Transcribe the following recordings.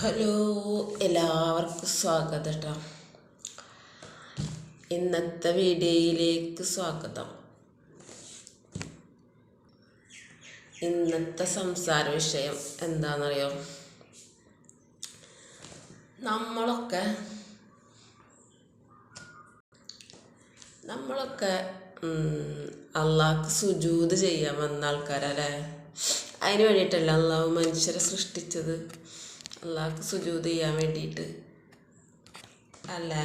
Hello എല്ലാവർക്കും സ്വാഗതം കേട്ടോ ഇന്നത്തെ വീഡിയോയിലേക്ക് സ്വാഗതം. ഇന്നത്തെ സംസാര വിഷയം എന്താണെന്നറിയോ? നമ്മളൊക്കെ നമ്മളൊക്കെ അള്ളാഹ്ക്ക് സുജൂത് ചെയ്യാൻ വന്ന ആൾക്കാരല്ലേ? അതിന് വേണ്ടിയിട്ടല്ല അള്ളാഹ് മനുഷ്യരെ സൃഷ്ടിച്ചത്? അള്ളാഹ്ക്ക് സുജൂത് ചെയ്യാൻ വേണ്ടിയിട്ട്. അല്ലേ?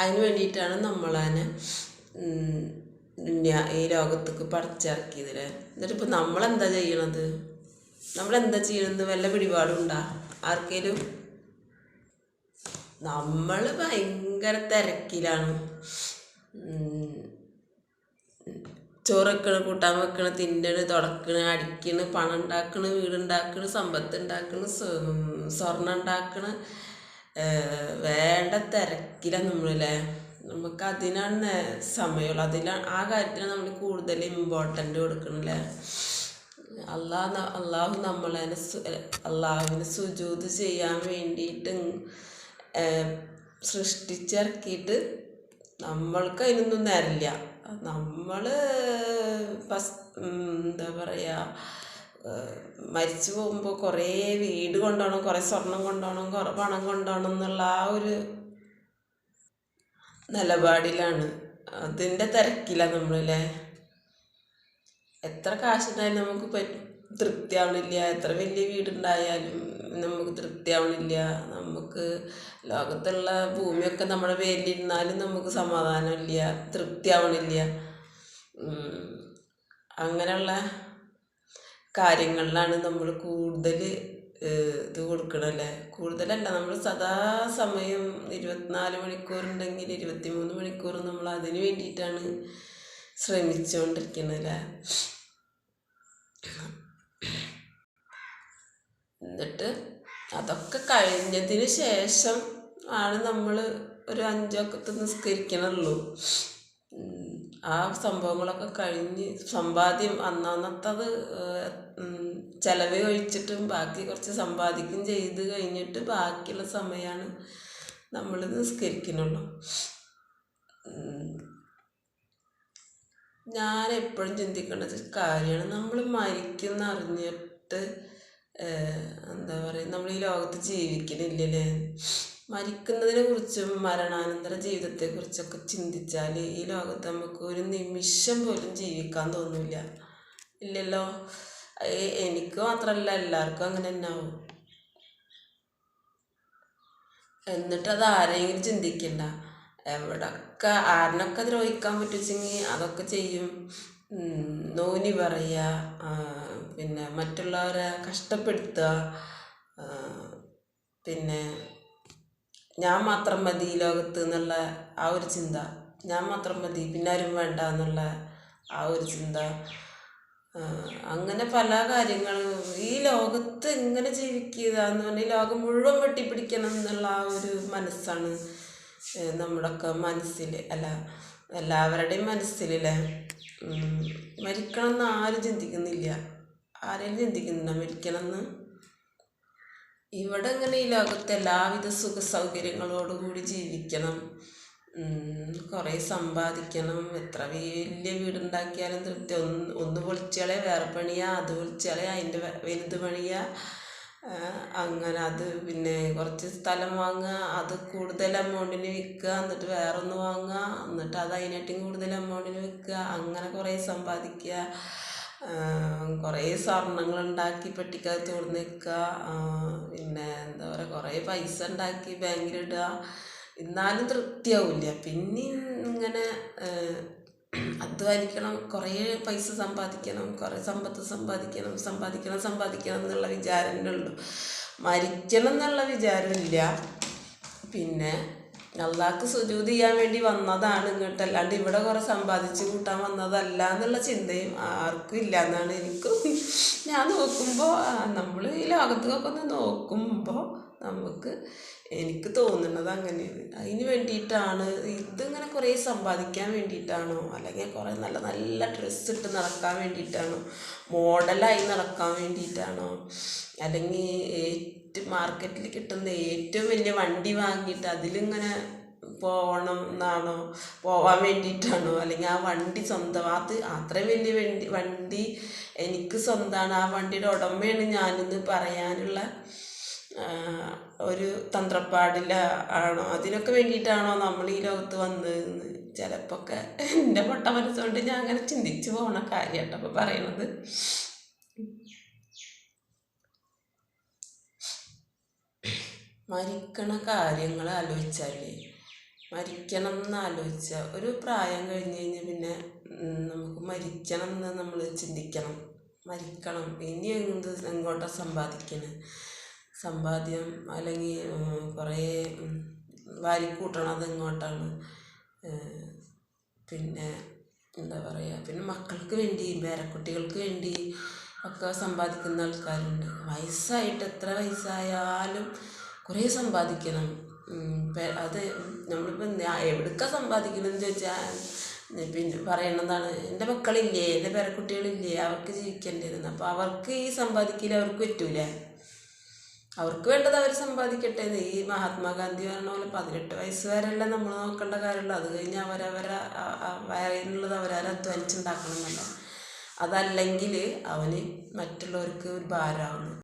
അതിന് വേണ്ടിയിട്ടാണ് നമ്മളതിനെ ഈ ലോകത്തേക്ക് എന്നിട്ട് ഇപ്പം നമ്മളെന്താ ചെയ്യണത്? നമ്മളെന്താ ചെയ്യണത്? വല്ല പിടിപാടുണ്ടാ? ആർക്കേലും? നമ്മൾ ഭയങ്കര തിരക്കിലാണ്. ചോറ് വെക്കണ് കൂട്ടാൻ വെക്കണ് തിന്നണ് തുടക്കണ് അടിക്കണ് പണം ഉണ്ടാക്കണ് വീടുണ്ടാക്കണ് സമ്പത്ത് ഉണ്ടാക്കണ് സ്വർണം ഉണ്ടാക്കണ് വേണ്ട തിരക്കിലാണ് നമ്മളല്ലേ. നമുക്ക് അതിനാണ് സമയമുള്ളൂ. അതിലാണ് ആ കാര്യത്തിനാണ് നമ്മൾ കൂടുതൽ ഇമ്പോർട്ടന്റ് കൊടുക്കണല്ലേ. അള്ളാഹ് അള്ളാഹു നമ്മളതിനെ അള്ളാഹുവിന് സുജൂത് ചെയ്യാൻ വേണ്ടിയിട്ട് സൃഷ്ടിച്ചിറക്കിയിട്ട് നമ്മൾക്ക് അതിനൊന്നും നേരില്ല. നമ്മൾ ഫസ് എന്താ പറയുക മരിച്ചു പോകുമ്പോൾ കുറേ വീട് കൊണ്ടുപോകണം കുറേ സ്വർണം കൊണ്ടുപോകണം കുറേ പണം കൊണ്ടുപോകണം എന്നുള്ള ആ ഒരു നിലപാടിലാണ്. അതിന്റെ തിരക്കിലാണ് നമ്മളല്ലേ? എത്ര കാശുണ്ടായാലും നമുക്ക് തൃപ്തിയാവണില്ല. എത്ര വലിയ വീടുണ്ടായാലും നമുക്ക് തൃപ്തിയാവണില്ല. നമുക്ക് ലോകത്തുള്ള ഭൂമിയൊക്കെ നമ്മുടെ പേരിലിരുന്നാലും നമുക്ക് സമാധാനമില്ല തൃപ്തിയാവണില്ല. അങ്ങനെയുള്ള കാര്യങ്ങളിലാണ് നമ്മൾ കൂടുതൽ ഇത് കൊടുക്കണല്ലേ? കൂടുതലല്ല നമ്മൾ സദാസമയം ഇരുപത്തിനാല് മണിക്കൂറുണ്ടെങ്കിൽ ഇരുപത്തിമൂന്ന് മണിക്കൂർ നമ്മൾ അതിന് വേണ്ടിയിട്ടാണ് ശ്രമിച്ചുകൊണ്ടിരിക്കുന്നത് എന്നിട്ട് അതൊക്കെ കഴിഞ്ഞതിന് ശേഷം ആണ് നമ്മൾ ഒരു അഞ്ചൊക്കത്ത് നിസ്കരിക്കണുള്ളൂ. ആ സംഭവങ്ങളൊക്കെ കഴിഞ്ഞ് സമ്പാദ്യം അന്നന്നത്തത് ചിലവ് കഴിച്ചിട്ടും ബാക്കി കുറച്ച് സമ്പാദിക്കും ചെയ്ത് കഴിഞ്ഞിട്ട് ബാക്കിയുള്ള സമയമാണ് നമ്മൾ നിസ്കരിക്കണുള്ളൂ. ഞാൻ എപ്പോഴും ചിന്തിക്കേണ്ട കാര്യമാണ്. നമ്മൾ മരിക്കുന്ന അറിഞ്ഞിട്ട് എന്താ പറയുക നമ്മൾ ഈ ലോകത്ത് ജീവിക്കണില്ലല്ലേ? മരിക്കുന്നതിനെ കുറിച്ചും മരണാനന്തര ജീവിതത്തെക്കുറിച്ചൊക്കെ ചിന്തിച്ചാൽ ഈ ലോകത്ത് നമുക്ക് ഒരു നിമിഷം പോലും ജീവിക്കാൻ തോന്നില്ല. ഇല്ലല്ലോ? എനിക്ക് മാത്രമല്ല എല്ലാവർക്കും അങ്ങനെ തന്നെ ആവും. എന്നിട്ട് അത് ആരെങ്കിലും ചിന്തിക്കണ്ട. എവിടൊക്കെ ആരിനൊക്കെ ദ്രോഹിക്കാൻ പറ്റുവെച്ചെങ്കിൽ അതൊക്കെ ചെയ്യും. നോനി പറയുക പിന്നെ മറ്റുള്ളവരെ കഷ്ടപ്പെടുത്തുക പിന്നെ ഞാൻ മാത്രം മതി ഈ ലോകത്ത് എന്നുള്ള ആ ഒരു ചിന്ത. ഞാൻ മാത്രം മതി പിന്നെ ആരും വേണ്ട എന്നുള്ള ആ ഒരു ചിന്ത. അങ്ങനെ പല കാര്യങ്ങളും ഈ ലോകത്ത് എങ്ങനെ ജീവിക്കുക എന്ന് പറഞ്ഞാൽ ലോകം മുഴുവൻ വെട്ടിപ്പിടിക്കണം എന്നുള്ള ആ ഒരു മനസ്സാണ് നമ്മുടെയൊക്കെ മനസ്സിൽ അല്ല എല്ലാവരുടെയും മനസ്സിലല്ലേ? മരിക്കണം എന്ന് ആരും ചിന്തിക്കുന്നില്ല. ആരെയും ചിന്തിക്കുന്നില്ല മരിക്കണം എന്ന് ഇവിടെ ഇങ്ങനെ ഈ ലോകത്ത് എല്ലാവിധ സുഖ സൗകര്യങ്ങളോടുകൂടി ജീവിക്കണം. കുറേ സമ്പാദിക്കണം. എത്ര വലിയ വീടുണ്ടാക്കിയാലും തൃപ്തി. ഒന്ന് ഒന്ന് പൊളിച്ചാലേ വേറെ പണിയാ അത് പൊളിച്ചാലേ അതിന്റെ വലുത് പണിയാ. അങ്ങനെ അത് പിന്നെ കുറച്ച് സ്ഥലം വാങ്ങുക അത് കൂടുതൽ എമൗണ്ടിന് വിൽക്കുക എന്നിട്ട് വേറെ ഒന്ന് വാങ്ങുക എന്നിട്ട് അത് അതിനായിട്ടും കൂടുതൽ എമൗണ്ടിന് വിൽക്കുക അങ്ങനെ കുറേ സമ്പാദിക്കുക. കുറേ സ്വർണങ്ങൾ ഉണ്ടാക്കി പെട്ടിക്കകത്ത് കൊടുന്ന് നിൽക്കുക പിന്നെ എന്താ പറയുക കുറേ പൈസ ഉണ്ടാക്കി ബാങ്കിലിടുക എന്നാലും തൃപ്തിയാവില്ല. പിന്നെ ഇങ്ങനെ അധ്വാനിക്കണം കുറേ പൈസ സമ്പാദിക്കണം കുറേ സമ്പത്ത് സമ്പാദിക്കണം സമ്പാദിക്കണം സമ്പാദിക്കണം എന്നുള്ള വിചാരം തന്നെ ഉള്ളൂ. മരിക്കണം എന്നുള്ള വിചാരമില്ല പിന്നെ അള്ളാഹ്ക്ക് സുജൂത് ചെയ്യാൻ വേണ്ടി വന്നതാണ് ഇങ്ങോട്ട്. അല്ലാണ്ട് ഇവിടെ കുറെ സമ്പാദിച്ചു കൂട്ടാൻ വന്നതല്ല എന്നുള്ള ചിന്തയും ആർക്കും ഇല്ല എന്നാണ് എനിക്ക്. ഞാൻ നോക്കുമ്പോൾ നമ്മൾ ഈ ലോകത്തേക്കൊക്കെ ഒന്ന് നോക്കുമ്പോൾ നമുക്ക് എനിക്ക് തോന്നുന്നത് അങ്ങനെയാണ്. അതിന് വേണ്ടിയിട്ടാണ് ഇതിങ്ങനെ കുറേ സമ്പാദിക്കാൻ വേണ്ടിയിട്ടാണോ അല്ലെങ്കിൽ കുറേ നല്ല നല്ല ഡ്രസ്സ് ഇട്ട് നടക്കാൻ വേണ്ടിയിട്ടാണോ മോഡലായി നടക്കാൻ വേണ്ടിയിട്ടാണോ അല്ലെങ്കിൽ മാർക്കറ്റിൽ കിട്ടുന്ന ഏറ്റവും വലിയ വണ്ടി വാങ്ങിയിട്ട് അതിലിങ്ങനെ പോകണം എന്നാണോ പോവാൻ വേണ്ടിയിട്ടാണോ അല്ലെങ്കിൽ ആ വണ്ടി സ്വന്തം അത് അത്രയും വലിയ വണ്ടി വണ്ടി എനിക്ക് സ്വന്തമാണ് ആ വണ്ടിയുടെ ഉടമയാണ് ഞാനെന്ന് പറയാനുള്ള ഒരു തന്ത്രപ്പാടില്ല ആണോ? അതിനൊക്കെ വേണ്ടിയിട്ടാണോ നമ്മൾ ഈ ലോകത്ത് വന്നതെന്ന്? ചിലപ്പോൾ ഒക്കെ എന്റെ പൊട്ട മനസ്സുകൊണ്ട് ഞാൻ അങ്ങനെ ചിന്തിച്ച് പോകണ കാര്യമാട്ടോ അപ്പോൾ പറയണത്. മരിക്കണ കാര്യങ്ങൾ ആലോചിച്ചാലേ. മരിക്കണം എന്ന് ആലോചിച്ച ഒരു പ്രായം കഴിഞ്ഞ് കഴിഞ്ഞാൽ പിന്നെ നമുക്ക് മരിക്കണം എന്ന് നമ്മൾ ചിന്തിക്കണം. മരിക്കണം. ഇനി എന്ത് എങ്ങോട്ടാ സമ്പാദിക്കണേ? സമ്പാദ്യം അല്ലെങ്കിൽ കുറേ വാരിക്കൂട്ടണത് എങ്ങോട്ടാണ് പിന്നെ എന്താ പറയുക പിന്നെ മക്കൾക്ക് വേണ്ടി പേരക്കുട്ടികൾക്ക് വേണ്ടി ഒക്കെ സമ്പാദിക്കുന്ന ആൾക്കാരുണ്ട്. വയസ്സായിട്ട് എത്ര വയസ്സായാലും കുറേ സമ്പാദിക്കണം. അത് നമ്മളിപ്പോൾ എവിടേക്കാണ് സമ്പാദിക്കണമെന്ന് ചോദിച്ചാൽ പിന്നെ പറയണതാണ് എന്റെ മക്കളില്ലേ എന്റെ പേരക്കുട്ടികളില്ലേ അവർക്ക് ജീവിക്കേണ്ടിയിരുന്നു അപ്പോൾ അവർക്ക് ഈ സമ്പാദിക്കൽ അവർക്ക് പറ്റൂല. അവർക്ക് വേണ്ടത് അവർ സമ്പാദിക്കട്ടെ ഈ മഹാത്മാഗാന്ധി പറഞ്ഞ പോലെ പതിനെട്ട് വയസ്സ് വരെയല്ല നമ്മൾ നോക്കേണ്ട കാര്യമുള്ളൂ. അത് കഴിഞ്ഞ് അവരവരെ വയറിനുള്ളത് അവരവരെ അധ്വാനിച്ചുണ്ടാക്കണം എന്നല്ല. അതല്ലെങ്കിൽ അവന് മറ്റുള്ളവർക്ക് ഒരു ഭാരമാവുന്നു.